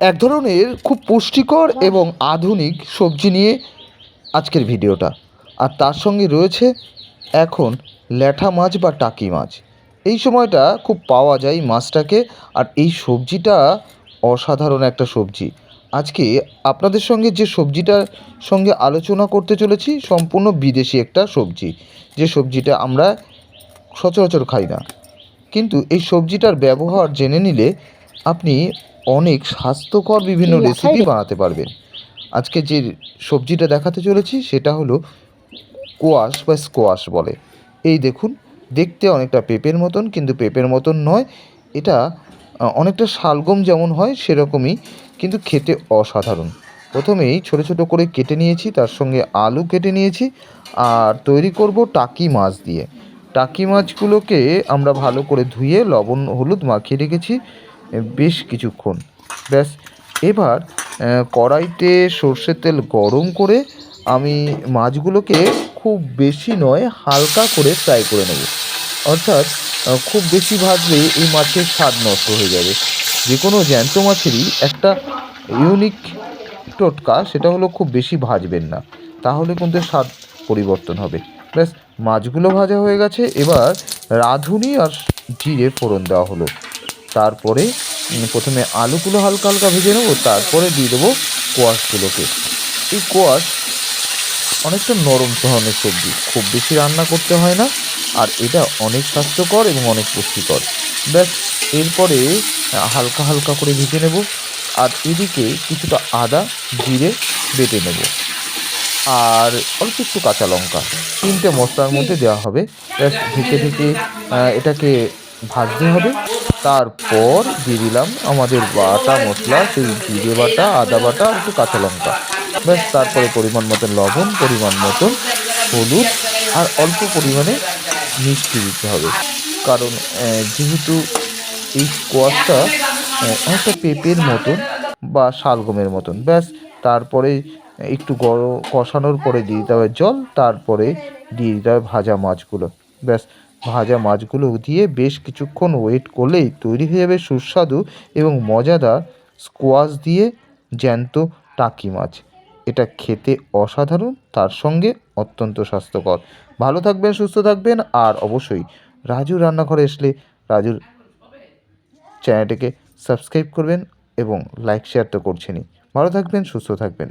এক ধরনের খুব পুষ্টিকর এবং আধুনিক সবজি নিয়ে আজকের ভিডিওটা। আর তার সঙ্গে রয়েছে এখন ল্যাঠা মাছ বা টাকি মাছ। এই সময়টা খুব পাওয়া যায় মাছটাকে। আর এই সবজিটা অসাধারণ একটা সবজি। আজকে আপনাদের সঙ্গে যে সবজিটার সঙ্গে আলোচনা করতে চলেছি, সম্পূর্ণ বিদেশি একটা সবজি। যে সবজিটা আমরা সচরাচর খাই না। কিন্তু এই সবজিটার ব্যবহার জেনে নিলে আপনি অনেক স্বাস্থ্যকর বিভিন্ন রেসিপি বানাতে পারবেন। আজকে যে সবজিটা দেখাতে চলেছি সেটা হলো কোয়াশ বা স্কোয়াশ বলে। এই দেখুন দেখতে অনেকটা পেঁপের মতন কিন্তু পেঁপের মতন নয়। এটা অনেকটা শালগম যেমন হয় সেরকমই কিন্তু খেতে অসাধারণ। প্রথমেই ছোট ছোট করে কেটে নিয়েছি তার সঙ্গে আলু কেটে নিয়েছি আর তৈরি করব টাকি মাছ দিয়ে। টাকি মাছগুলোকে আমরা ভালো করে ধুয়ে লবণ হলুদ মাখিয়ে রেখেছি। বেশ কিছুক্ষণ। ব্যাস, এবার কড়াইতে সর্ষের তেল গরম করে আমি মাছগুলোকে খুব বেশি নয়, হালকা করে ফ্রাই করে নেব। অর্থাৎ খুব বেশি ভাজলে এই মাছের স্বাদ নষ্ট হয়ে যাবে। যে কোনো জ্যান্ত মাছেরই একটা ইউনিক টোটকা, সেটা হলো খুব বেশি ভাজবেন না। তাহলে কিন্তু স্বাদ পরিবর্তন হবে। ব্যাস, মাছগুলো ভাজা হয়ে গেছে। এবার, রাঁধুনি আর জিরে ফোড়ন দেওয়া হলো। তারপরে প্রথমে আলুগুলো হালকা হালকা ভেজে নেব, তারপরে দিয়ে দেবো কোয়াশগুলোকে। এই কোয়াশ অনেকটা নরম ধরনের সবজি, খুব বেশি রান্না করতে হয় না, আর এটা অনেক স্বাস্থ্যকর এবং অনেক পুষ্টিকর। ব্যাস, এরপরে হালকা হালকা করে ভেজে নেব, আর এদিকে কিছুটা আদা, জিরে বেটে নেব, আর অল্প একটু কাঁচা লঙ্কা। তিনটে মশলার মধ্যে দেওয়া হবে। ব্যাস, ঢেকে ঢেকে এটাকে ভাজতে হবে। তারপর দিয়ে দিলাম আমাদের বাটা মশলা, সেই জিরে বাটা, আদা বাটা আর একটু কাঁচা লঙ্কা। ব্যাস, তারপরে পরিমাণ মতন লবণ, পরিমাণ মতন হলুদ আর অল্প পরিমাণে মিষ্টি দিতে হবে। কারণ যেহেতু এই স্কোয়াশটা অনেকটা পেঁপের মতন বা শালগমের মতন। ব্যাস, তারপরে একটু গরম কষানোর পরে দিয়ে দিতে হবে জল, তারপরে দিয়ে দিতে হবে ভাজা মাছগুলো। ব্যাস ভাজা মাছগুলো দিয়ে বেশ কিছুক্ষণ ওয়েট করলেই তৈরি হয়ে যাবে সুস্বাদু এবং মজাদার স্কোয়াশ দিয়ে জ্যান্ত টাকি মাছ। এটা খেতে অসাধারণ, তার সঙ্গে অত্যন্ত স্বাস্থ্যকর। ভালো থাকবেন, সুস্থ থাকবেন আর অবশ্যই রাজু রান্নাঘরে আসলে রাজুর চ্যানেলটিকে সাবস্ক্রাইব করবেন এবং লাইক শেয়ার তো করছেনই। ভালো থাকবেন, সুস্থ থাকবেন।